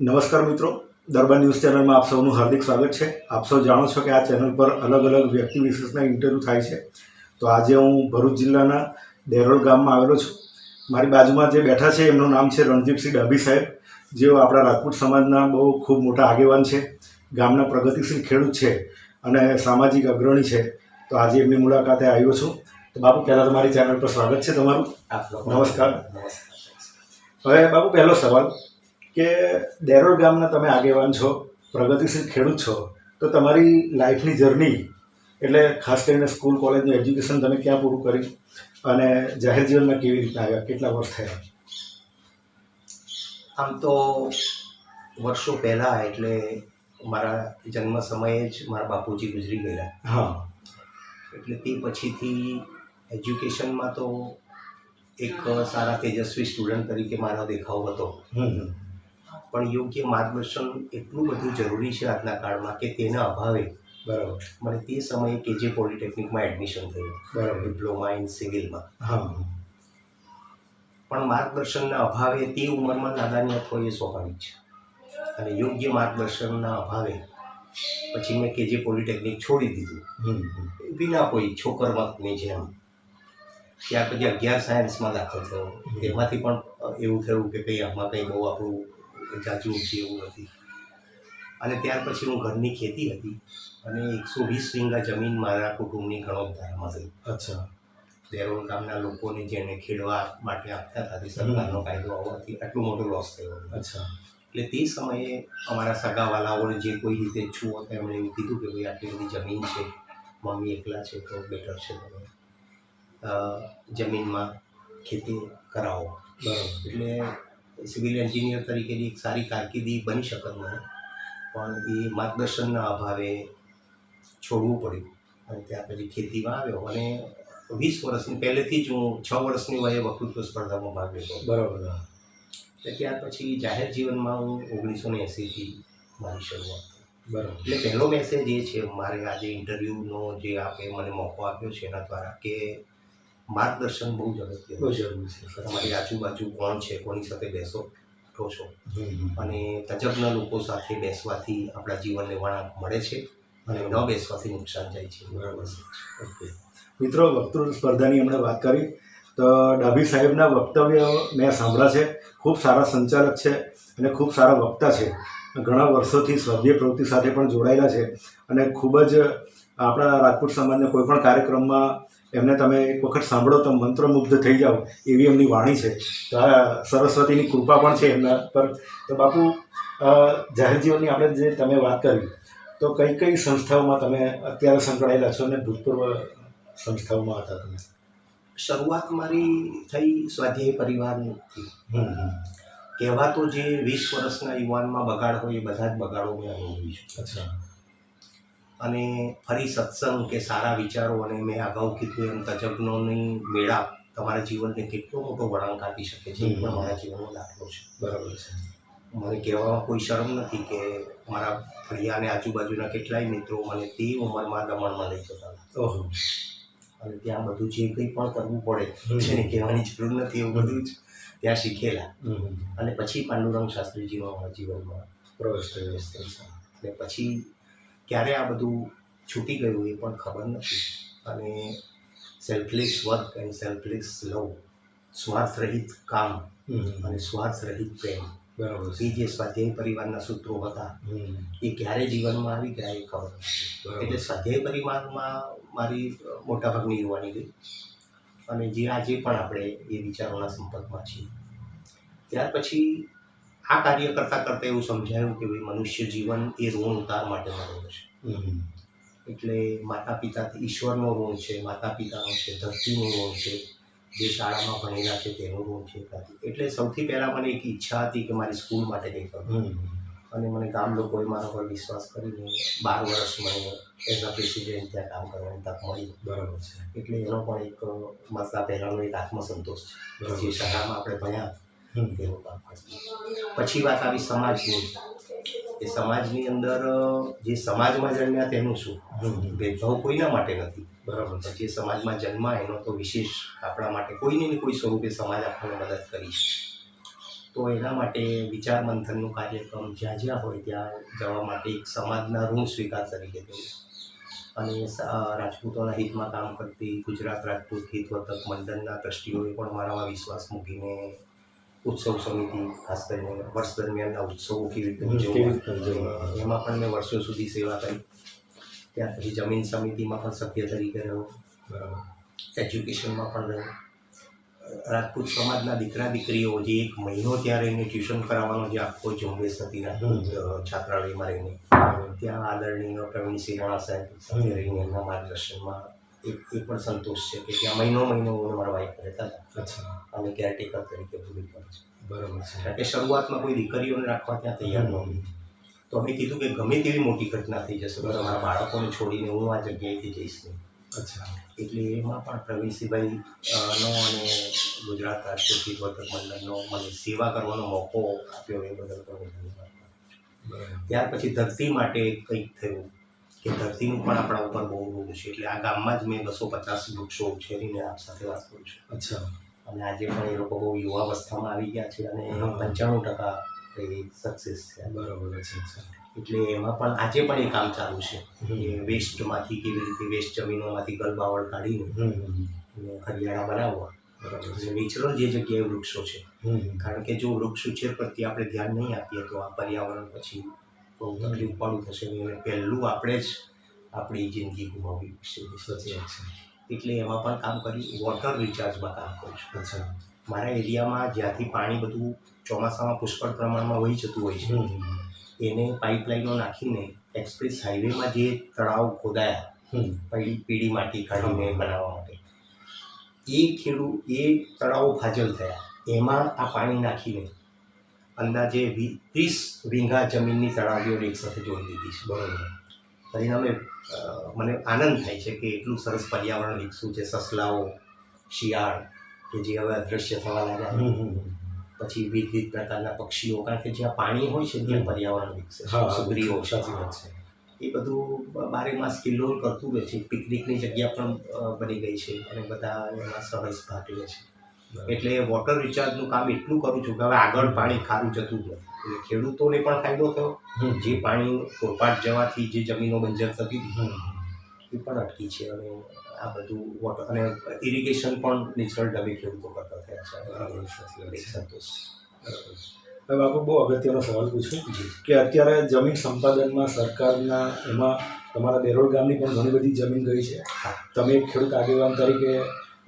નમસ્કાર મિત્રો દરબાર ન્યૂઝ ચેનલમાં આપ સૌનું હાર્દિક સ્વાગત છે. આપ સૌ જાણો છો કે આ ચેનલ પર અલગ અલગ વ્યક્તિ વિશેષના ઇન્ટરવ્યૂ થાય છે. તો આજે હું ભરૂચ જિલ્લાના દેરોલ ગામમાં આવેલો છું. મારી બાજુમાં જે બેઠા છે એમનું નામ છે રણજીતસિંહ ડાભી સાહેબ જેઓ આપણા રાજપૂત સમાજના બહુ ખૂબ મોટા આગેવાન છે ગામના પ્રગતિશીલ ખેડૂત છે અને સામાજિક અગ્રણી છે. તો આજે એમની મુલાકાતે આવ્યો છું. તો બાપુ પહેલાં તમારી ચેનલ પર સ્વાગત છે તમારું. નમસ્કાર. હવે બાપુ પહેલો સવાલ. કે દેરોડ ગામના તમે આગેવાન છો પ્રગતિશીલ ખેડૂત છો તો તમારી લાઈફની જર્ની એટલે ખાસ કરીને સ્કૂલ કોલેજનું એજ્યુકેશન તમે ક્યાં પૂરું કર્યું? અને જાહેર જીવનમાં કેવી રીતના આવ્યા? કેટલા વર્ષ થયા? આમ તો વર્ષો પહેલાં એટલે મારા જન્મ સમયે જ મારા બાપુજી ગુજરી ગયેલા. હા. એટલે તે પછીથી એજ્યુકેશનમાં તો એક સારા તેજસ્વી સ્ટુડન્ટ તરીકે મારો દેખાવ હતો. પણ યોગ્ય માર્ગદર્શન એટલું બધું જરૂરી છે આજના કાળમાં કે તેના અભાવે. બરાબર. મને તે સમયે કે જે પોલિટેકનિકમાં એડમિશન થયું. બરાબર. ડિપ્લોમા ઇન સિવિલમાં હા. પણ માર્ગદર્શનના અભાવે તે ઉંમરમાં નાદાનિયત હોય એ સ્વાભાવિક છે. અને યોગ્ય માર્ગદર્શનના અભાવે પછી મેં કે જે પોલિટેકનિક છોડી દીધું. વિના કોઈ છોકરમતની જેમ. ત્યાર પછી અગિયાર સાયન્સમાં દાખલ થયો. તેમાંથી પણ એવું થયું કે કંઈ આમાં કંઈ બહુ આપણું જાજુ ઊંચી એવું નથી. અને ત્યાર પછી હું ઘરની ખેતી હતી અને એકસો વીસ વીંગા જમીન મારા કુટુંબની ગણોદ્ધારમાં થઈ અચ્છા. દેરોલ ગામના લોકોને જેને ખેડવા માટે આપતા હતા તે સરકારનો કાયદો આવવાથી આટલો મોટો લોસ થયો અચ્છા. એટલે તે સમયે અમારા સગાવાલાઓને જે કોઈ રીતે છું હતા એમણે એવું કીધું કે ભાઈ આટલી બધી જમીન છે મમ્મી એકલા છે તો બેટર છે તમે જમીનમાં ખેતી કરાવો. બરાબર. એટલે સિવિલ એન્જિનિયર તરીકેની એક સારી કારકિર્દી બની શકત મને. પણ એ માર્ગદર્શનના અભાવે છોડવું પડ્યું. અને ત્યાર પછી ખેતીમાં આવ્યો. અને વીસ વર્ષની પહેલેથી જ હું છ વર્ષની વયે વકૃત્વ સ્પર્ધામાં ભાગ લીધો. બરાબર. એટલે ત્યાર પછી જાહેર જીવનમાં હું ઓગણીસો ને એંસીથી મારી શરૂઆત બરાબર. એટલે પહેલો મેસેજ એ છે મારે આજે ઇન્ટરવ્યૂનો જે આપે મને મોકો આપ્યો છે એના દ્વારા કે માર્ગદર્શન બહુ જ બહુ જરૂરી છે. તમારી આજુબાજુ કોણ છે કોની સાથે બેસો છો. છો. અને તજજ્ઞ લોકો સાથે બેસવાથી આપણા જીવનને વળાંક મળે છે અને ન બેસવાથી નુકસાન જાય છે. બરાબર છે. ઓકે. મિત્રો વક્તૃત્વ સ્પર્ધાની હમણાં વાત કરી. તો ડાભી સાહેબના વક્તવ્ય મેં સાંભળ્યા છે. ખૂબ સારા સંચાલક છે અને ખૂબ સારા વક્તા છે. ઘણા વર્ષોથી સ્વાધ્યાય પ્રવૃત્તિ સાથે પણ જોડાયેલા છે અને ખૂબ જ આપણા રાજપૂત સમાજના કોઈ પણ કાર્યક્રમમાં એમને તમે એક વખત સાંભળો તો મંત્રમુગ્ધ થઈ જાઓ એવી એમની વાણી છે. તો આ સરસ્વતીની કૃપા પણ છે એમના પર. તો બાપુ જાહેર જીવનની આપણે જે તમે વાત કરી તો કઈ કઈ સંસ્થાઓમાં તમે અત્યારે સંકળાયેલા છો અને ભૂતપૂર્વ સંસ્થાઓમાં હતા તમે? શરૂઆત મારી થઈ સ્વાધ્યાય પરિવારથી કહેવાતો જે વીસ વર્ષના યુવાનમાં બગાડ હોય એ બધા જ બગાડો મેં અનુભવી છું. અચ્છા. અને ફરી સત્સંગ કે સારા વિચારો અને મેં અગાઉ કીધું એમ તજજ્ઞોની મેળા તમારા જીવનને કેટલો મોટો વળાંક આપી શકે છે એ પણ મારા જીવનનો દાખલો છે. બરાબર છે. મને કહેવામાં કોઈ શરમ નથી કે મારા ફળિયા અને આજુબાજુના કેટલાય મિત્રો મને તે ઉંમરમાં દમણમાં લઈ જતા ઓહો. અને ત્યાં બધું જે કંઈ પણ કરવું પડે. જેને કહેવાની જરૂર નથી એવું બધું જ ત્યાં શીખેલા. અને પછી પાંડુરંગ શાસ્ત્રીજીમાં મારા જીવનમાં પ્રવેશ થયો. અને પછી ક્યારે આ બધું છૂટી ગયું એ પણ ખબર નથી. અને selfless work and selfless love સ્વાર્થ રહિત કામ અને સ્વાર્થ રહિત પ્રેમ. બરાબર. એ જે સ્વાધ્યાય પરિવારના સૂત્રો હતા એ ક્યારે જીવનમાં આવી ગયા એ ખબર નથી. એટલે સ્વાધ્યાય પરિવારમાં મારી મોટાભાગની યુવાની ગઈ. અને જે આજે પણ આપણે એ વિચારોના સંપર્કમાં છીએ. ત્યાર પછી આ કાર્ય કરતાં કરતાં એવું સમજાયું કે ભાઈ મનુષ્ય જીવન એ ઋણ ઉતાર માટે મળેલું છે. એટલે માતા પિતાથી ઈશ્વરનો ઋણ છે માતા પિતાનો છે ધરતીનો ઋણ છે જે શાળામાં ભણેલા છે તેનું ઋણ છે એટલે સૌથી પહેલાં મને એક ઈચ્છા હતી કે મારી સ્કૂલ માટે કંઈક કરું. અને મને ગામ લોકોએ મારા પર વિશ્વાસ કરીને બાર વર્ષ મને એઝ અ પ્રેસિડેન્ટ ત્યાં કામ કરવાની તક મળી. બરાબર છે. એટલે એનો પણ એક મતલબ પહેલાંનો એક આત્મસંતોષ છે. જે શાળામાં આપણે ભણ્યા પછી વાત આવી સમાજની. એ સમાજની અંદર જે સમાજમાં જન્મ્યા તેનું શું? ભેદભાવ કોઈના માટે નથી. બરાબર. છે જે સમાજમાં જન્મ એનો તો વિશેષ આપણા માટે કોઈને ને કોઈ સ્વરૂપે સમાજ આપણને મદદ કરી તો એના માટે વિચાર મંથનનું કાર્યક્રમ જ્યાં જ્યાં હોય ત્યાં જવા માટે એક સમાજના ઋણ સ્વીકાર તરીકે થયું અને રાજપૂતોના હિતમાં કામ કરતી ગુજરાત રાજપૂત હિતવર્તક મંડળના ટ્રસ્ટીઓએ પણ મારામાં વિશ્વાસ મૂકીને ઉત્સવ સમિતિ ખાસ કરીને વર્ષ દરમિયાનના ઉત્સવો કેવી રીતે ઉજવવા? એમાં પણ મેં વર્ષો સુધી સેવા કરી. ત્યાર પછી જમીન સમિતિમાં પણ સભ્ય તરીકે રહ્યો. એજ્યુકેશનમાં પણ રહ્યો. રાજપૂત સમાજના દીકરા દીકરીઓ જે એક મહિનો ત્યાં રહીને ટ્યુશન કરાવવાનો જે આખો ઝુંબેશ હતી છાત્રાલયમાં રહીને. ત્યાં આદરણીય પ્રવીણ સિંહાણા સાહેબ સાથે રહીને એમના માર્ગદર્શનમાં એ પણ સંતોષ છે કે ત્યાં મહિનો મહિનો મારા વાઈફ રહેતા હતા. અને કેરટેકર તરીકે પર છે. બરાબર છે. એ શરૂઆતમાં કોઈ દીકરીઓને રાખવા ત્યાં તૈયાર નહોતી તો અમે કીધું કે ગમે તેવી મોટી ઘટના થઈ જશે બરાબર મારા બાળકોને છોડીને હું આ જગ્યાએથી જઈશ નહીં. અચ્છા. એટલે એમાં પણ પ્રવીણસિંહભાઈ નો અને ગુજરાત રાજકોટ વર્તક મંડળનો મને સેવા કરવાનો મોકો આપ્યો એ બદલ પણ ધન્યવાદ ત્યાર પછી ધરતી માટે કંઈક થયું કે ધરતીનું પણ આપણા ઉપર બહુ ઋણ છે. એટલે આ ગામમાં જ મેં બસો પચાસ વૃક્ષો ઉછેરીને આપ સાથે વાત કરું છું. અચ્છા. અને આજે પણ એ લોકો બહુ યુવાવસ્થામાં આવી ગયા છે અને. પંચાણું ટકા એ સક્સેસ છે. બરાબર છે એટલે એમાં પણ આજે પણ એ કામ ચાલુ છે. વેસ્ટમાંથી કેવી રીતે વેસ્ટ જમીનોમાંથી ગલબાવળ કાઢીને હરિયાળા બનાવવા. બરાબર છે નેચરલ જે જગ્યાએ વૃક્ષો છે કારણ કે જો વૃક્ષ ઉછેર પ્રત્યે આપણે ધ્યાન નહીં આપીએ તો આ પર્યાવરણ પછી બહુ તકલીફ પડું થશે. અને પહેલું આપણે જ આપણી જિંદગી ગુમાવી પડશે. એટલે એમાં પણ કામ કરી વોટર રિચાર્જમાં કામ કરું છું. અચ્છા. મારા એરિયામાં જ્યાંથી પાણી બધું ચોમાસામાં પુષ્કળ પ્રમાણમાં વહી જતું હોય છે. એને પાઇપલાઇનો નાખીને એક્સપ્રેસ હાઈવેમાં જે તળાવ ખોદાયા પીળી માટી કાઢીને બનાવવા માટે. એ ખેડૂત એ તળાવો ફાજલ થયા. એમાં આ પાણી નાખીને અંદાજે વીસ ત્રીસ વીંઘા જમીનની તળાવીઓ એક સાથે જોડી દીધી છે. બરાબર. પરિણામે મને આનંદ થાય છે કે એટલું સરસ પર્યાવરણ વિકસ્યું છે સસલાઓ શિયાળ કે જે હવે અદૃશ્ય થવા લાગ્યા. પછી વિવિધ પ્રકારના પક્ષીઓ કારણ કે જ્યાં પાણી હોય છે ત્યાં પર્યાવરણ વિકસે સુગ્રીઓ છે. એ બધું બારે માસ કિલ્લોલ કરતું રહે છે. પિકનિકની જગ્યા પણ બની ગઈ છે અને બધા એમાં સરસ ભાગ લે છે. એટલે વોટર રિચાર્જનું કામ એટલું કરું છું કે હવે આગળ પાણી ખારું જતું નથી એટલે ખેડૂતોને પણ ફાયદો થયો. જે પાણી કોરપાટ જવાથી જે જમીનો બંજર થતી હતી એ પણ અટકી છે અને આ બધું વોટર અને ઇરિગેશન પણ નેચરલ ઢબે ખેડૂતો કરતા થયા છે. સંતોષ. હવે બાપુ બહુ અગત્યનો સવાલ પૂછું કે અત્યારે જમીન સંપાદનમાં સરકારના એમાં તમારા દેરોડ ગામની પણ ઘણી બધી જમીન ગઈ છે. તમે એક ખેડૂત આગેવાન તરીકે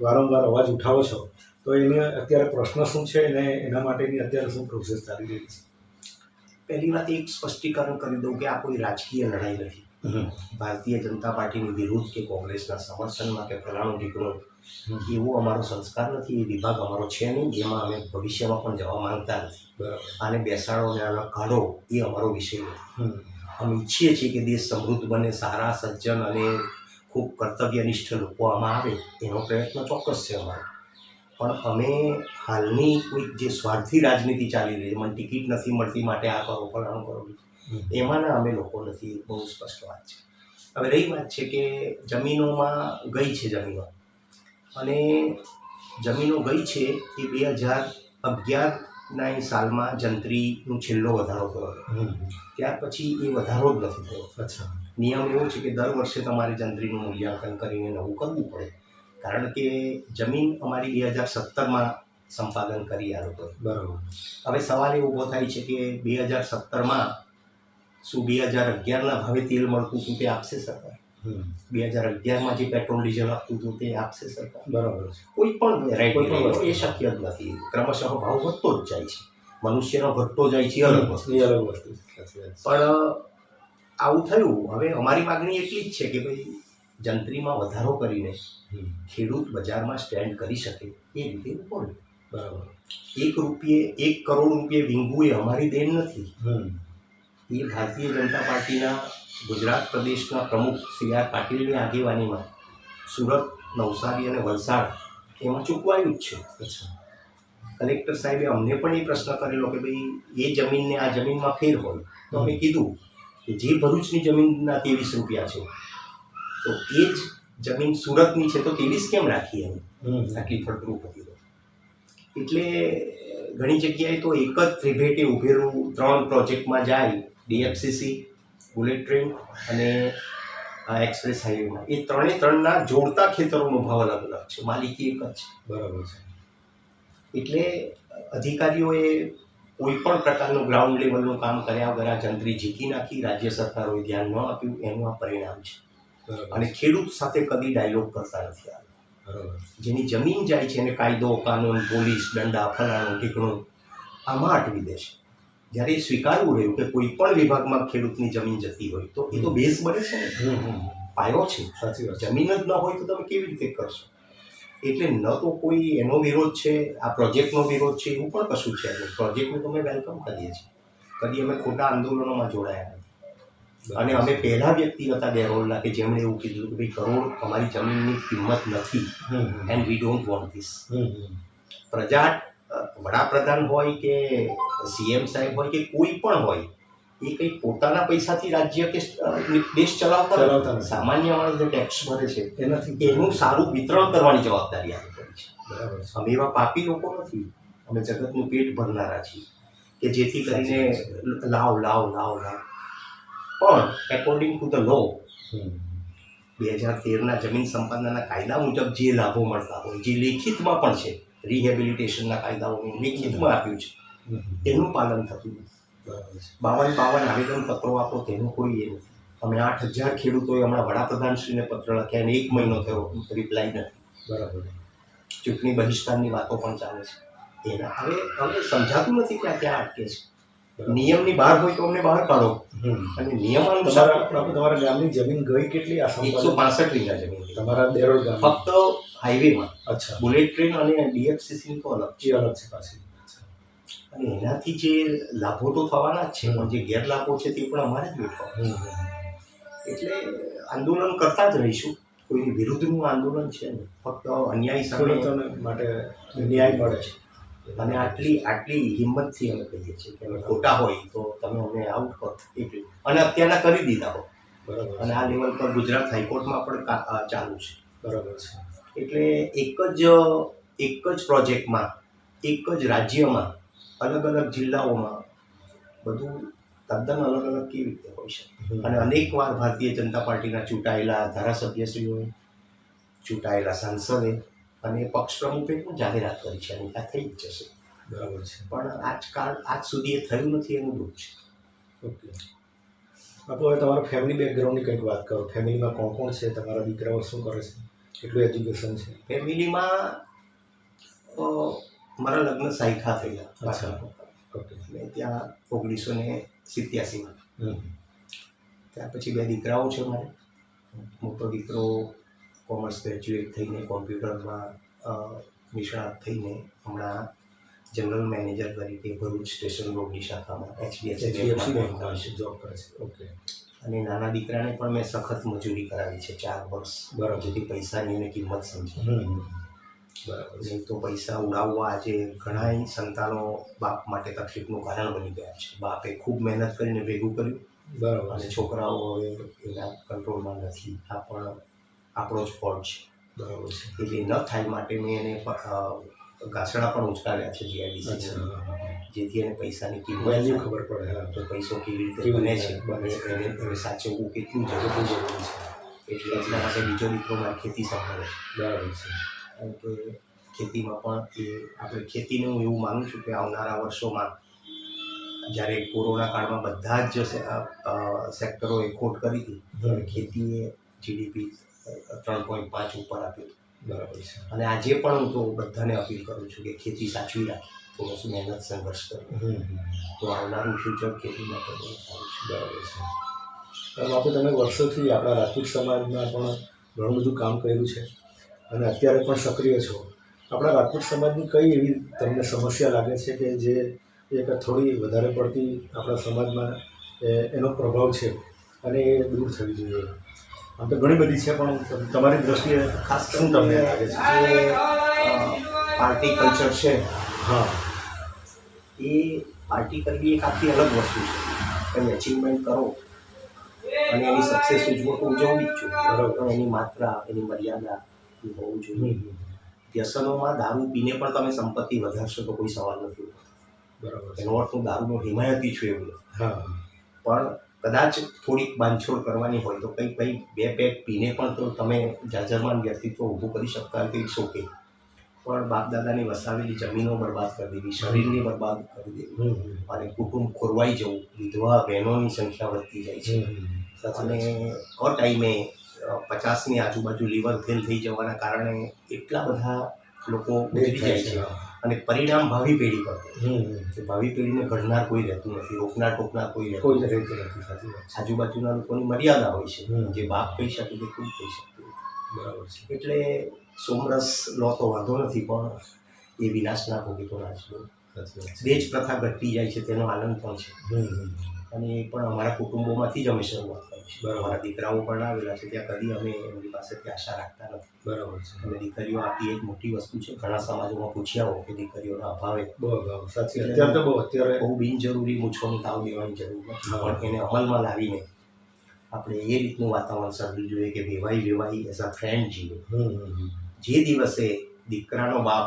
વારંવાર અવાજ ઉઠાવો છો. તો એને અત્યારે પ્રશ્ન શું છે ને એના માટેની અત્યારે શું પ્રોસેસ ચાલી રહી છે? પહેલી વાત એક સ્પષ્ટીકરણ કરી દઉં કે આ કોઈ રાજકીય લડાઈ નથી. ભારતીય જનતા પાર્ટીની વિરુદ્ધ કે કોંગ્રેસના સમર્થનમાં કે ફલાણો દીકરો એવો અમારો સંસ્કાર નથી એ વિભાગ અમારો છે નહીં જેમાં અમે ભવિષ્યમાં પણ જવા માંગતા નથી. આને બેસાડો અને આનો કાઢો એ અમારો વિષય નથી. અમે ઈચ્છીએ છીએ કે દેશ સમૃદ્ધ બને સારા સજ્જન અને ખૂબ કર્તવ્યનિષ્ઠ લોકો આમાં આવે એનો પ્રયત્ન ચોક્કસ છે અમારો. પણ અમે હાલની કોઈ જે સ્વાર્થી રાજનીતિ ચાલી રહી છે મને ટિકિટ નથી મળતી માટે આ કરો ફલાણું કરો. એમાંના અમે લોકો નથી બહુ સ્પષ્ટ વાત છે. હવે રહી વાત છે કે જમીનોમાં ગઈ છે જમીનો. અને જમીનો ગઈ છે એ બે હજાર અગિયારના એ સાલમાં જંત્રીનો છેલ્લો વધારો થયો ત્યાર પછી એ વધારો જ નથી થયો. અચ્છા. નિયમ એવો છે કે દર વર્ષે તમારે જંત્રીનું મૂલ્યાંકન કરીને નવું કરવું પડે. કારણ કે જમીન અમારી બે હજાર સત્તરમાં સંપાદન કરી આ લોકોએ બરાબર. હવે સવાલ એ ઊભો થાય છે કે બે હજાર સત્તરમાં શું બે હજાર અગિયારના ભાવે તેલ મળતું હતું તે આપશે સરકાર. બે હજાર અગિયારમાં જે પેટ્રોલ ડીઝલ આપતું હતું તે આપશે સરકાર? બરાબર કોઈ પણ વેરાયટી એ શક્ય જ નથી. ક્રમશઃ ભાવ વધતો જ જાય છે. મનુષ્યનો ઘટતો જાય છે અલગ વસ્તુ અલગ વસ્તુ. પણ આવું થયું. હવે અમારી માગણી એટલી જ છે કે ભાઈ જંત્રીમાં વધારો કરીને ખેડૂત બજારમાં સ્ટેન્ડ કરી શકે એ રીતે ઉપર બરાબર. એક રૂપિયે એક કરોડ રૂપિયે વીંગવું એ અમારી દેન નથી. એ ભારતીય જનતા પાર્ટીના ગુજરાત પ્રદેશના પ્રમુખ સી આર પાટીલની આગેવાનીમાં સુરત નવસારી અને વલસાડ એમાં ચૂકવાયું જ છે. અચ્છા. કલેક્ટર સાહેબે અમને પણ એ પ્રશ્ન કરેલો કે ભાઈ એ જમીનને આ જમીનમાં ફેર હોય. તો અમે કીધું કે જે ભરૂચની જમીનના ત્રેવીસ રૂપિયા છે તો એ જ જમીન સુરતની છે તો ત્રેવીસ કેમ રાખી એમ. આટલી ફળદ્રુપ એટલે ઘણી જગ્યાએ તો એક જ ત્રિભેટે ઉભેલું ત્રણ પ્રોજેક્ટમાં જાય ડીએફસીસી બુલેટ ટ્રેન અને આ એક્સપ્રેસ હાઈવેમાં. એ ત્રણે ત્રણના જોડતા ખેતરોનો ભાવ અલગ અલગ છે માલિકી એક જ છે. બરાબર છે. એટલે અધિકારીઓએ કોઈ પણ પ્રકારનું ગ્રાઉન્ડ લેવલનું કામ કર્યા વગર આ જંત્રી જીતી નાખી રાજ્ય સરકારોએ ધ્યાન ન આપ્યું એનું આ પરિણામ છે. અને ખેડૂત સાથે કદી ડાયલોગ કરતા નથી આવ્યા બરાબર. જેની જમીન જાય છે એને કાયદો કાનૂન પોલીસ દંડા ફલાણું ઠીકણું આમાં અટવી દે છે. જ્યારે એ સ્વીકારવું રહ્યું કે કોઈ પણ વિભાગમાં ખેડૂતની જમીન જતી હોય તો એ તો બેઝ બને છે ને. પાયો છે. સાચી વાત જમીન જ ન હોય તો તમે કેવી રીતે કરશો? એટલે ન તો કોઈ એનો વિરોધ છે આ પ્રોજેક્ટનો વિરોધ છે એવું પણ કશું છે પ્રોજેક્ટને તો અમે વેલકમ કરીએ છીએ. કદી અમે ખોટા આંદોલનોમાં જોડાયા નથી અને અમે પહેલા વ્યક્તિ હતા બેરોલના કે જેમણે એવું કીધું કે ભાઈ કરોડ અમારી જમીનની કિંમત નથી. And we don't want this પ્રજા વડાપ્રધાન હોય કે સીએમ સાહેબ હોય કે કોઈ પણ હોય એ કંઈ પોતાના પૈસાથી રાજ્ય કે દેશ ચલાવતા. સામાન્ય માણસ જે ટેક્સ ભરે છે એનાથી એનું સારું વિતરણ કરવાની જવાબદારી આપી પડી છે. બરાબર છે. અમે એવા પાપી લોકો નથી. અમે જગતનું પેટ ભરનારા છીએ. કે જેથી કરીને લાવ લાવ લાવ લાવ. પણ એકોર્ડિંગ ટુ ધ લો બે હજાર તેરના જમીન સંપાદનના કાયદા મુજબ જે લાભો મળતા હોય જે લેખિતમાં પણ છે રિહેબિલિટેશનના કાયદાઓનું લેખિતમાં આપ્યું છે. તેનું પાલન થતું બાવન બાવન આવેદનપત્રો આપો તેનું કોઈ એ નથી. અમે આઠ હજાર ખેડૂતોએ હમણાં વડાપ્રધાનશ્રીને પત્ર લખ્યા અને એક મહિનો થયો રિપ્લાય નથી. બરાબર. ચૂંટણી બહિષ્કારની વાતો પણ ચાલે છે. એના હવે હવે સમજાતું નથી કે આ ક્યાં અટકે છે. નિયમની બહાર હોય તો અમને બહાર કાઢો અને નિયમાનુસાર તમારા ગામની જમીન ગઈ કેટલી? એકસો પાસઠ વીઘા જમીન તમારા દેરોડ ગામ. ફક્ત હાઈવેમાં. અચ્છા. બુલેટ ટ્રેન અને ડીએફસીસી તો અલગ છે. અલગ છે પાછી. અને એનાથી જે લાભો તો થવાના જ છે પણ જે ગેરલાભો છે તે પણ અમારે જ વેઠવા. એટલે આંદોલન કરતા જ રહીશું. કોઈની વિરુદ્ધનું આંદોલન છે ને ફક્ત અન્યાય સામે માટે ન્યાય મળે છે. અને આટલી આટલી હિંમતથી અમે કહીએ છીએ કે અમે ખોટા હોય તો તમે અમને આઉટ કરો. એટલે અને અત્યારના કરી દીધા હો. બરાબર. અને આ લેવલ પર ગુજરાત હાઈકોર્ટમાં પણ ચાલુ છે. બરાબર છે. એટલે એક જ એક જ પ્રોજેક્ટમાં એક જ રાજ્યમાં અલગ અલગ જિલ્લાઓમાં બધું તદ્દન અલગ અલગ કેવી રીતે હોઈ શકે? અને અનેકવાર ભારતીય જનતા પાર્ટીના ચૂંટાયેલા ધારાસભ્યશ્રીઓએ ચૂંટાયેલા સાંસદે અને પક્ષ પ્રમુખે પણ જાહેરાત કરી છે અને આ થઈ જ જશે. બરાબર છે. પણ આજકાલ આજ સુધી એ થયું નથી એનું દુઃખ છે. ઓકે. બાપુ હવે તમારા ફેમિલી બેકગ્રાઉન્ડની કંઈક વાત કરો. ફેમિલીમાં કોણ કોણ છે? તમારા દીકરાઓ શું કરે છે? કેટલું એજ્યુકેશન છે? ફેમિલીમાં મારા લગ્ન સાયખા થયેલા. અચ્છા. ઓકે. ત્યાં ઓગણીસો ને સિત્યાસીમાં. ત્યાર પછી બે દીકરાઓ છે મારે. મોટો દીકરો કોમર્સ ગ્રેજ્યુએટ થઈને કોમ્પ્યુટરમાં નિષ્ણાત થઈને હમણાં જનરલ મેનેજર તરીકે ભરૂચ સ્ટેશન રોડની શાખામાં એચડીએફસી બેંકમાં જોબ કરે છે. ઓકે. અને નાના દીકરાને પણ મેં સખત મજૂરી કરાવી છે ચાર વર્ષ બરાબર. જેથી પૈસાની એને કિંમત સમજી. બરાબર નહીં તો પૈસા ઉડાવવા આજે ઘણાય સંતાનો બાપ માટે તકલીફનું કારણ બની ગયા છે. બાપે ખૂબ મહેનત કરીને ભેગું કર્યું. બરાબર અને છોકરાઓ હવે એના કંટ્રોલમાં નથી. આ પણ આપણો જ ફોલ્ટ છે. બરાબર છે. એટલે ન થાય માટે મેં એને ઘાસડા પણ ઉચકાવ્યા છે જીઆઈડીસી જેથી એને પૈસાની કિંમત વેલ્યુ ખબર પડે તો પૈસો કેવી રીતે બને છે? બને એને એને સાચવવું કેટલું જરૂરી જરૂરી છે. એટલે એટલા માટે બીજો દીકરો મારે ખેતી સંભાળે બરાબર છે. કારણ કે ખેતીમાં પણ એ આપણે ખેતીને હું એવું માનું છું કે આવનારા વર્ષોમાં જ્યારે કોરોના કાળમાં બધા જ સેક્ટરોએ ખોટ કરી હતી ખેતીએ જીડીપી ત્રણ પોઈન્ટ પાંચ ઉપર આપ્યું હતું. બરાબર છે. અને આજે પણ હું તો બધાને અપીલ કરું છું કે ખેતી સાચવી રાખી. થોડો શું મહેનત સંઘર્ષ કરો. તો આવનારું ફ્યુચર ખેતી માટે બહુ સારું છે. બરાબર છે. બાપુ તમે વર્ષોથી આપણા રાજપૂત સમાજમાં પણ ઘણું બધું કામ કર્યું છે અને અત્યારે પણ સક્રિય છો. આપણા રાજપૂત સમાજની કઈ એવી તમને સમસ્યા લાગે છે કે જે એક થોડી વધારે પડતી આપણા સમાજમાં એનો પ્રભાવ છે અને એ દૂર થવી જોઈએ? આમ તો ઘણી બધી છે પણ તમારી દ્રષ્ટિએ ખાસ શું તમને લાગે છે જે પાર્ટી કલ્ચર છે? હા. એ પાર્ટી કરવી એક આખી અલગ વસ્તુ છે. તમે અચીવમેન્ટ કરો અને એની સક્સેસ ઉજવો તો ઉજવવી જ જોઈએ. બરાબર. એની માત્રા એની મર્યાદા હોવું જોઈએ. વ્યસનોમાં દારૂ પીને પણ તમે સંપત્તિ વધારશો તો કોઈ સવાલ નથી. બરાબર. એનો અર્થ હું દારૂનો હિમાયતી છું એવું હા. પણ કદાચ થોડીક બાંધછોડ કરવાની હોય તો કંઈ કંઈ બે પેક પીને પણ તો તમે જાજરમાન વ્યક્તિત્વ ઊભું કરી શકતા તો ઇટ્સ ઓકે પણ બાપ દાદાની વસાવેલી જમીનો બરબાદ કરી દેવી શરીરની બરબાદ કરી દેવી અને કુટુંબ ખોરવાઈ જવું વિધવા બહેનોની સંખ્યા વધતી જાય છે. અને ટાઈમે પચાસની આજુબાજુ લીવર ફેલ થઈ જવાના કારણે એટલા બધા લોકો જાય છે. અને પરિણામ ભાવિ પેઢી પર ભાવિ પેઢીને ઘડનાર કોઈ રહેતું નથી રોકનાર ટોકનાર કોઈ કોઈ રહેતું નથી સાચી આજુબાજુના લોકોની મર્યાદા હોય છે. જે બાપ કહી શકે તે કોઈ કહી શકતું બરાબર છે. એટલે સોમરસ લો તો વાંધો નથી પણ એ વિનાશના ભોગીતો ના છે. દેશ પ્રથા ઘટતી જાય છે તેનો આનંદ પણ છે. હમ હમ. અને એ પણ અમારા કુટુંબોમાંથી જ અમે શરૂઆત કરી છે. બરાબર. અમારા દીકરાઓ પણ આવેલા છે. ત્યાં કદી અમે એમની પાસેથી આશા રાખતા નથી. બરાબર છે. અને દીકરીઓ આપી એક મોટી વસ્તુ છે. ઘણા સમાજોમાં પૂછ્યા હોય કે દીકરીઓના અભાવે. સાચી અત્યારે તો બહુ અત્યારે બહુ બિનજરૂરી મૂછોની તાવ દેવાની જરૂર નથી. પણ એને અમલમાં લાવીને આપણે એ રીતનું વાતાવરણ સર્જવું જોઈએ કે વેવાઈ વેવાઈ એઝ અ ફ્રેન્ડ જીવે. જે દિવસે દીકરાનો બાપ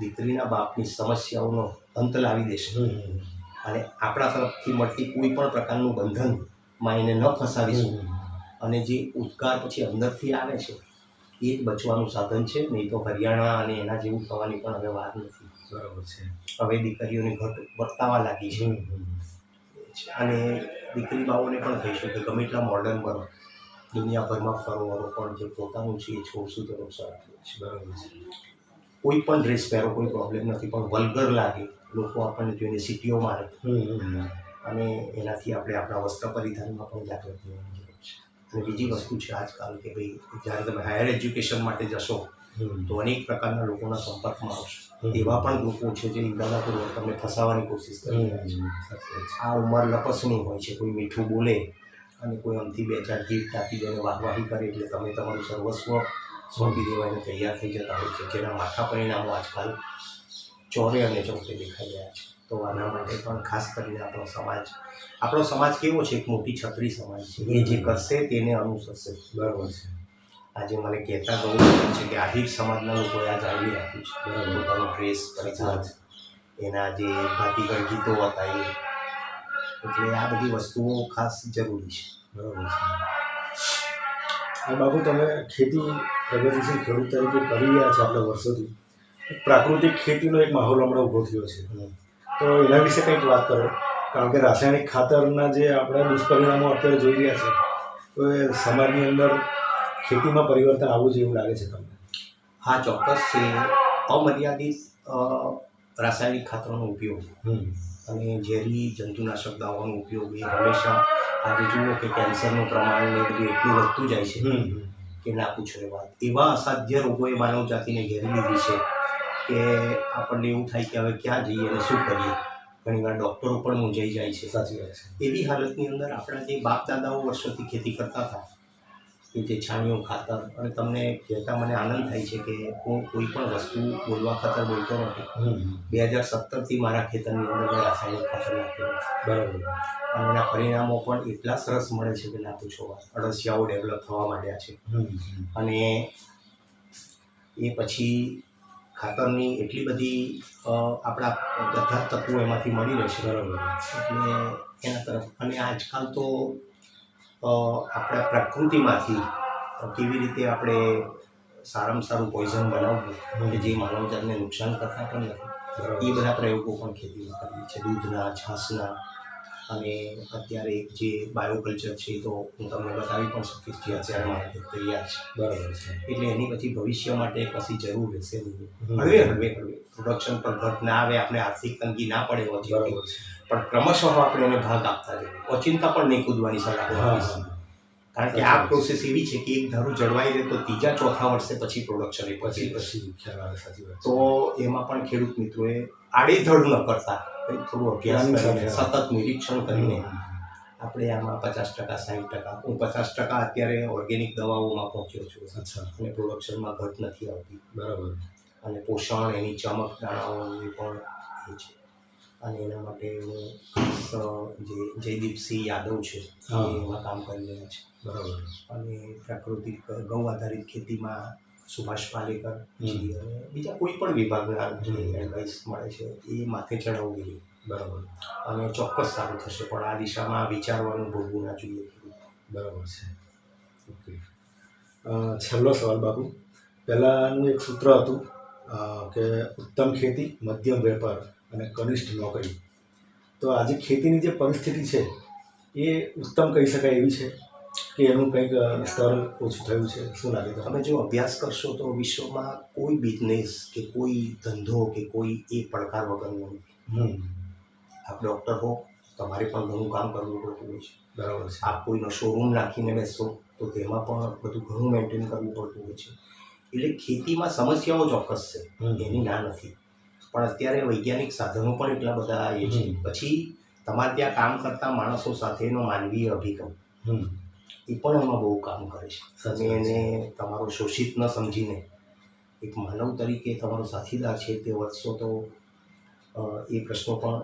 દીકરીના બાપની સમસ્યાઓનો અંત લાવી દેશે. અને આપણા તરફથી મળતી કોઈ પણ પ્રકારનું બંધનમાં એને ન ફસાવીશું. અને જે ઉદ્ગાર પછી અંદરથી આવે છે એ જ બચવાનું સાધન છે નહીં તો હરિયાણા અને એના જેવું થવાની પણ હવે વાર નથી. બરાબર છે. હવે દીકરીઓને ઘટ વર્તાવા લાગી છે. અને દીકરી બાઓને પણ કહીશું કે ગમે એટલા મોડર્ન બનો દુનિયાભરમાં ફરો પણ જે પોતાનું છે એ છોડશું તો બરાબર છે. કોઈ પણ ડ્રેસ પહેરો કોઈ પ્રોબ્લેમ નથી પણ વલ્ગર લાગે લોકો આપણને જોઈને સિટીઓ મારે. અને એનાથી આપણે આપણા વસ્ત્ર પરિધાનમાં પણ જાગૃત રહેવાની જરૂર છે અને બીજી વસ્તુ છે આજકાલ કે ભાઈ જ્યારે તમે હાયર એજ્યુકેશન માટે જશો તો અનેક પ્રકારના લોકોના સંપર્કમાં આવશો. એવા પણ લોકો છે જે ઈરાદાપૂર્વક તમને ફસાવવાની કોશિશ કરી રહ્યા છે. આ ઉંમર લપસણી હોય છે. કોઈ મીઠું બોલે અને કોઈ અમથી બે ચાર ગીત આપી દે વાહવાહી કરે એટલે તમે તમારું સર્વસ્વ સોંપી દેવાને તૈયાર થઈ જતા હોય છે. જેના માથા પરિણામો આજકાલ ચોરે અને ચોકે દેખાઈ રહ્યા છે તો આના માટે પણ ખાસ કરીને આપણો સમાજ આપણો સમાજ કેવો છે? એક મોટી છત્રી સમાજ છે. એ જે કરશે તેને અનુસરશે. બરાબર છે. આજે મને કહેતા બહુ છે કે આહિર સમાજના લોકોએ આ જાળવી રાખ્યું છે. બરાબર. પોતાનો ડ્રેસ પરિધાન એના જે ભાતીગળ ગીતો હતા એ. એટલે આ બધી વસ્તુઓ ખાસ જરૂરી છે. બરાબર છે. આ બાબુ તમે ખેતી પ્રગતિશીલ ખેડૂત તરીકે કરી રહ્યા છો આટલા વર્ષોથી. પ્રાકૃતિક ખેતીનો એક માહોલ હમણાં ઊભો થયો છે. તો એના વિશે કંઈક વાત કરો. કારણ કે રાસાયણિક ખાતરના જે આપણા દુષ્પરિણામો અત્યારે જોઈ રહ્યા છે તો એ સમાજની અંદર ખેતીમાં પરિવર્તન આવવું જોઈએ એવું લાગે છે તમને? હા ચોક્કસ છે. અમર્યાદિત રાસાયણિક ખાતરોનો ઉપયોગ. અને ઝેરી જંતુનાશક દવાનો ઉપયોગ એ હંમેશા આજે જુઓ કે કેન્સરનું પ્રમાણ ને બધું એટલું વધતું જાય છે કે ના પૂછો વાત. એવા અસાધ્ય રોગોએ માનવ જાતિને ઘેરી લીધી છે. કે આપણને એવું થાય કે હવે ક્યાં જઈએ અને શું કરીએ? ઘણીવાર ડૉક્ટરો પણ મૂંઝાઈ જાય છે સાચી વાત છે. એવી હાલતની અંદર આપણા જે બાપ દાદાઓ વર્ષોથી ખેતી કરતા હતા કે જે છાણીઓ ખાતર અને તમને કહેતા મને આનંદ થાય છે કે હું કોઈ પણ વસ્તુ બોલવા ખાતર બોલતો નથી. બે હજાર સત્તરથી મારા ખેતરની અંદર મેં રાસાયણિક ખાતર નાખેલું બરાબર. અને એના પરિણામો પણ એટલા સરસ મળે છે કે ના પૂછો અળસિયાઓ ડેવલપ થવા માંડ્યા છે. અને એ પછી ખાતરની એટલી બધી આપણા બધા તત્વો એમાંથી મળી રહેશે. બરાબર. એટલે એના તરફ અને આજકાલ તો આપણા પ્રકૃતિમાંથી કેવી રીતે આપણે સારામાં સારું પોઈઝન બનાવવું કે જે માનવજાતને નુકસાન કરતા પણ નથી. એ બધા પ્રયોગો પણ ખેતીમાં કરીએ છીએ દૂધના છાશના અને અત્યારે એક જે બાયોકલ્ચર છે તો હું તમને બતાવી પણ શકીશ જે અત્યારે મારા તૈયાર છે. બરાબર છે. એટલે એની પછી ભવિષ્ય માટે કશી જરૂર રહેશે નહીં. હળવે હળવે હળવે. પ્રોડક્શન પર ઘટ ના આવે આપણે આર્થિક તંગી ના પડે બરાબર છે. પણ ક્રમશઃ આપણે એને ભાગ આપતા જઈએ. ઓચિંતા પણ નહીં કૂદવાની સલાહ આપીશ. કારણ કે આ પ્રોસેસ એવી છે કે એક ધારું જળવાઈ રહે તો ત્રીજા ચોથા વર્ષે પછી પ્રોડક્શન એ પછી પછી. તો એમાં પણ ખેડૂત મિત્રોએ આડેધડ ન કરતા. થોડું અભ્યાસ કરીને સતત નિરીક્ષણ કરીને આપણે આમાં પચાસ ટકા સાઠ ટકા હું પચાસ ટકા અત્યારે ઓર્ગેનિક દવાઓમાં પહોંચ્યો છું. અચ્છા. અને પ્રોડક્શનમાં ઘટ નથી આવતી. બરાબર. અને પોષણ એની ચમક દાણાઓની પણ એ છે. અને એના માટે જે જયદીપસિંહ યાદવ છે એમાં કામ કરી રહ્યા છે. બરાબર. અને પ્રાકૃતિક ગૌ આધારિત ખેતીમાં સુભાષ પાલેકર. અને બીજા કોઈ પણ વિભાગના જે એડવાઇસ મળે છે એ માથે ચડાવવું જોઈએ. બરાબર. અને ચોક્કસ સારું થશે પણ આ દિશામાં વિચારવાનું ભૂલવું ના જોઈએ. બરાબર છે. ઓકે. છેલ્લો સવાલ બાબુ પહેલાંનું એક સૂત્ર હતું કે ઉત્તમ ખેતી મધ્યમ વેપાર. અને કનિષ્ઠ નોકરી. તો આજે ખેતીની જે પરિસ્થિતિ છે એ ઉત્તમ કહી શકાય એવી છે કે એનું કંઈક સ્તર ઓછું થયું છે? શું લાગે તમે જો અભ્યાસ કરશો તો વિશ્વમાં કોઈ બિઝનેસ કે કોઈ ધંધો કે કોઈ એ પડકાર વગરનો નથી. આપ ડૉક્ટર હો તમારે પણ ઘણું કામ કરવું પડતું હોય છે. બરાબર છે. આપ કોઈનો શોરૂમ નાખીને બેસશો તો તેમાં પણ બધું ઘણું મેન્ટેન કરવું પડતું હોય છે. એટલે ખેતીમાં સમસ્યાઓ ચોક્કસ છે. એની ના નથી. પણ અત્યારે વૈજ્ઞાનિક સાધનો પણ એટલા બધા એ છે. પછી તમારે ત્યાં કામ કરતા માણસો સાથેનો માનવીય અભિગમ. હમ. એ પણ એમાં બહુ કામ કરે છે. તમે એને તમારો શોષિત ન સમજીને એક માનવ તરીકે તમારો સાથીદાર છે તે વધશો તો એ પ્રશ્નો પણ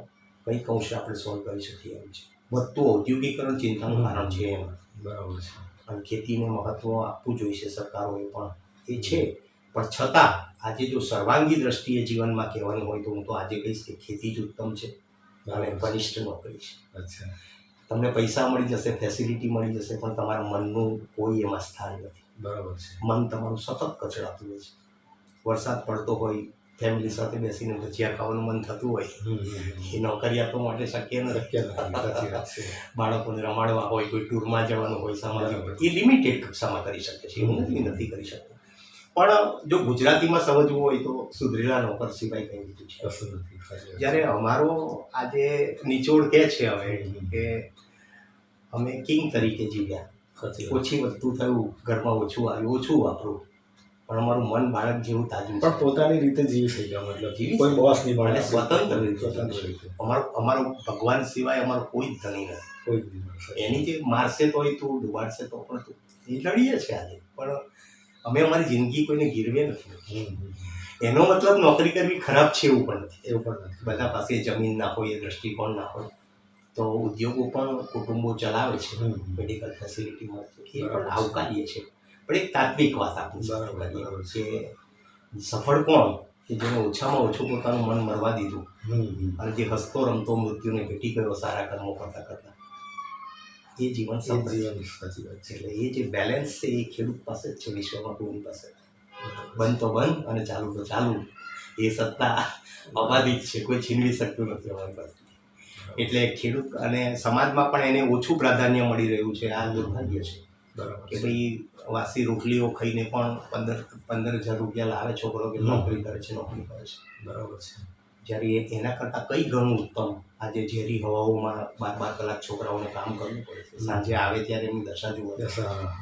કંઈક અંશે આપણે સોલ્વ કરી શકીએ એમ છે. વધતું ઔદ્યોગિકરણ ચિંતાનું. કારણ છે એમાં. બરાબર છે. અને ખેતીને મહત્ત્વ આપવું જોઈએ સરકારોએ પણ. એ છે. પણ છતાં આજે જો સર્વાંગી દ્રષ્ટિએ જીવનમાં કહેવાનું હોય તો હું તો આજે કહીશ કે ખેતી જ ઉત્તમ છે. અને વરિષ્ઠ નોકરી છે. અચ્છા. તમને પૈસા મળી જશે ફેસિલિટી મળી જશે પણ તમારા મનનું કોઈ એમાં સ્થાન નથી. બરાબર છે. મન તમારું સતત કચડાતું હોય છે. વરસાદ પડતો હોય ફેમિલી સાથે બેસીને ભજીયા ખાવાનું મન થતું હોય એ નોકરિયાતો માટે શક્ય નથી. શક્ય બાળકોને રમાડવા હોય કોઈ ટૂરમાં જવાનું હોય સામાજિક. એ લિમિટેડ કક્ષામાં કરી શકે છે. એવું નથી નથી કરી શકતો. પણ જો ગુજરાતીમાં સમજવું હોય તો સુધરેલા નોકર સિવાય કંઈ બીજું છે. કશું નથી. જ્યારે અમારો આજે નિચોડ કે છે હવે કે અમે કિંગ તરીકે જીવ્યા. ઓછી વસ્તુ થયું ઘરમાં ઓછું આવ્યું ઓછું વાપરું. પણ અમારું મન બાળક જેવું તાજું પણ પોતાની રીતે જીવી શક્યા મતલબ જીવી કોઈ બોસ નહીં મળે સ્વતંત્ર રીતે સ્વતંત્ર રીતે. અમારો અમારો ભગવાન સિવાય અમારો કોઈ જ ધણી નથી. કોઈ જ નહીં એની જે મારશે તોય તું ડુબાડશે તો પણ તું. એ લડીએ છે આજે. પણ અમે અમારી જિંદગી કોઈને ગીરવે નથી. એનો મતલબ નોકરી કરવી ખરાબ છે એવું પણ નથી. એવું પણ નથી. બધા પાસે જમીન ના હોય એ દ્રષ્ટિકોણ ના હોય. તો ઉદ્યોગો પણ કુટુંબો ચલાવે છે. મેડિકલ ફેસિલિટી મળે છે એ પણ આવકારીએ છે. પણ એક તાત્વિક વાત આપણે કે સફળ કોણ? કે જેને ઓછામાં ઓછું પોતાનું મન મરવા દીધું. અને જે હસતો રમતો મૃત્યુને ભેટી ગયો સારા કર્મો કરતા કરતા. એ જીવન જીવન સાચી વાત છે એટલે એ જે બેલેન્સ છે એ ખેડૂત પાસે જ છે વિશ્વમાં કોઈની પાસે બંધ તો બંધ અને ચાલુ તો ચાલુ. એ સત્તા અબાધિત છે કોઈ છીનવી શકતું નથી અમારી પાસે. એટલે ખેડૂત અને સમાજમાં પણ એને ઓછું પ્રાધાન્ય મળી રહ્યું છે આ દુર્ભાગ્ય છે. બરાબર કે ભાઈ વાસી રોટલીઓ ખાઈને પણ પંદર પંદર હજાર રૂપિયા લાવે છોકરો કે નોકરી કરે છે નોકરી કરે છે. બરાબર છે. જ્યારે એના કરતાં કઈ ઘણું ઉત્તમ આજે ઝેરી હવાઓમાં બાર બાર કલાક છોકરાઓને કામ કરવું પડે છે. સાંજે આવે ત્યારે એમની દશા જોવા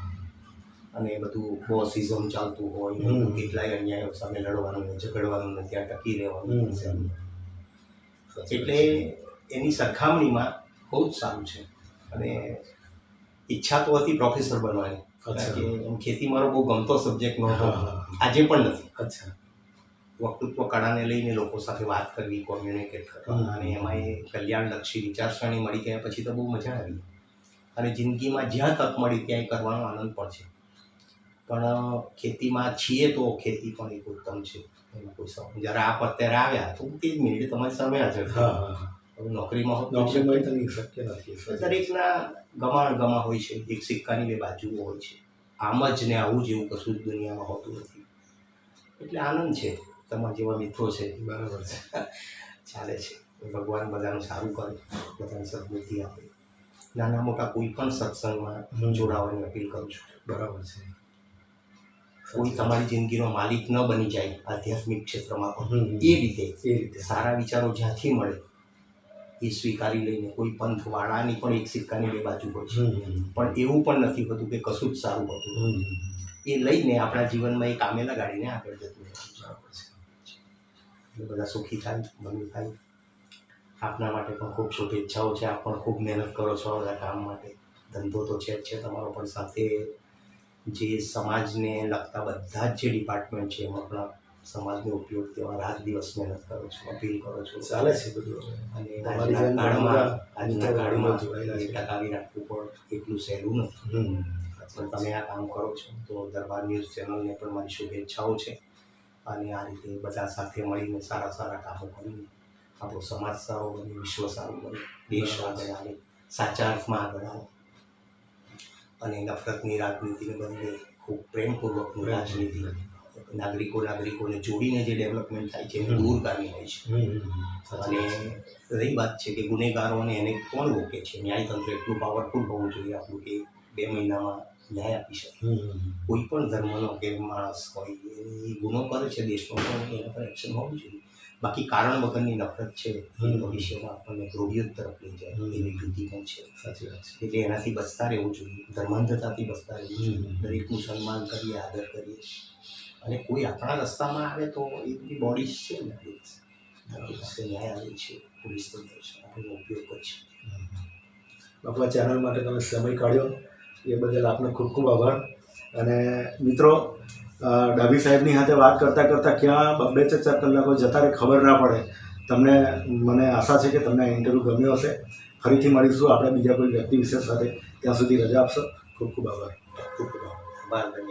અને એ બધું બોસિઝમ ચાલતું હોય હું. કેટલાય અન્યાયો સામે લડવાનું ને ઝઘડવાનું ને ત્યાં ટકી રહેવાનું એટલે એની સરખામણીમાં બહુ જ સારું છે. અને ઈચ્છા તો હતી પ્રોફેસર બનવાની. કારણ કે એમ ખેતી મારો બહુ ગમતો સબ્જેક્ટ નહોતો. આજે પણ નથી. અચ્છા. વક્તૃત્વ કળાને લઈને લોકો સાથે વાત કરવી કોમ્યુનિકેટ કરવા અને એમાં એ કલ્યાણલક્ષી વિચારસરણી મળી ગયા પછી તો બહુ મજા આવી. અને જિંદગીમાં જ્યાં તક મળી ત્યાં એ કરવાનો આનંદ પણ છે. પણ ખેતીમાં છીએ તો ખેતી પણ એક ઉત્તમ છે. એમાં કોઈ સવાલ જ્યારે આપ અત્યારે આવ્યા તો તે જ મિનિટે તમારી સામે હાજર નોકરીમાં હોત તો નોકરી મળી તો નહીં શક્ય નથી. દરેકના ગમાણ ગમા હોય છે. એક સિક્કાની બે બાજુઓ હોય છે. આમ જ ને આવું જ એવું કશું જ દુનિયામાં હોતું નથી. એટલે આનંદ છે. તમારા જેવા મિત્રો છે. બરાબર છે. ચાલે છે. ભગવાન બધાનું સારું કરે. બધાને સદબુદ્ધિ આપે. નાના મોટા કોઈ પણ સત્સંગમાં હું જોડાવાની અપીલ કરું છું. બરાબર છે. કોઈ તમારી જિંદગીનો માલિક ન બની જાય આધ્યાત્મિક ક્ષેત્રમાં પણ. એ રીતે. એ રીતે. સારા વિચારો જ્યાંથી મળે એ સ્વીકારી લઈને કોઈ પંથ વાળાની પણ એક સિક્કાની બે બાજુ હોય છે. પણ એવું પણ નથી હોતું કે કશું જ સારું હોતું એ લઈને આપણા જીવનમાં એ કામે લગાડીને આગળ જતું રહે. બરાબર છે. એટલે બધા સુખી થાય ભલું થાય. આપના માટે પણ ખૂબ શુભેચ્છાઓ છે. આપ પણ ખૂબ મહેનત કરો છો આ બધા કામ માટે. ધંધો તો છે જ છે તમારો પણ સાથે જે સમાજને લગતા બધા જ જે ડિપાર્ટમેન્ટ છે એમાં પણ સમાજનો ઉપયોગ તેમાં રાત દિવસ મહેનત કરો છો અપીલ કરો છો. ચાલે છે બધું અને આજના કાળમાં આજના કાળમાં ટકાવી રાખવું પણ એટલું સહેલું નથી. પણ તમે આ કામ કરો છો તો દરબાર ન્યૂઝ ચેનલને પણ મારી શુભેચ્છાઓ છે. અને આ રીતે બધા સાથે મળીને સારા સારા કામો કરીને આપણો સમાજ સારો બને વિશ્વ સારું બને દેશ આગળ આવે સાચા અર્થમાં આગળ આવે. અને નફરતની રાજનીતિને બદલે ખૂબ પ્રેમપૂર્વકની રાજનીતિ નાગરિકો નાગરિકોને જોડીને જે ડેવલપમેન્ટ થાય છે એને દૂર કરવી હોય છે. અને રહી વાત છે કે ગુનેગારોને એને કોણ રોકે છે? ન્યાયતંત્ર એટલું પાવરફુલ હોવું જોઈએ આપણું કે બે મહિનામાં ન્યાય આપી શકે. કોઈ પણ ધર્મનો કે માણસ હોય એ ગુનો કરે છે દેશમાં પણ એના પર એક્શન હોવું જોઈએ. બાકી કારણ વગરની નફરત છે એ ભવિષ્યમાં આપણને ધ્રુવીય તરફ લઈ જાય એવી વૃત્તિ પણ છે. સાચી વાત છે. એટલે એનાથી બચતા રહેવું જોઈએ ધર્માંધતાથી બચતા રહેવું જોઈએ. દરેકનું સન્માન કરીએ આદર કરીએ. અને કોઈ આપણા રસ્તામાં આવે તો એ બધી બોડીઝ છે ને ન્યાય આવે છે પોલીસ તંત્ર છે આપણનો ઉપયોગ કરી શકીએ બાપા ચેનલ માટે તમે સમય કાઢ્યો. એ બદલ આપનો ખૂબ ખૂબ આભાર. અને મિત્રો ડાબી સાહેબની સાથે વાત કરતાં કરતાં ક્યાં બે ચાર કલાકો જતા રહે ખબર ના પડે. તમને, મને આશા છે કે તમને ઇન્ટરવ્યૂ ગમ્યો હશે. ફરીથી મળીશું. આપણે બીજા કોઈ વ્યક્તિ વિશેષ સાથે ત્યાં સુધી રજા આપશો. ખૂબ ખૂબ આભાર. ખૂબ ખૂબ આભાર.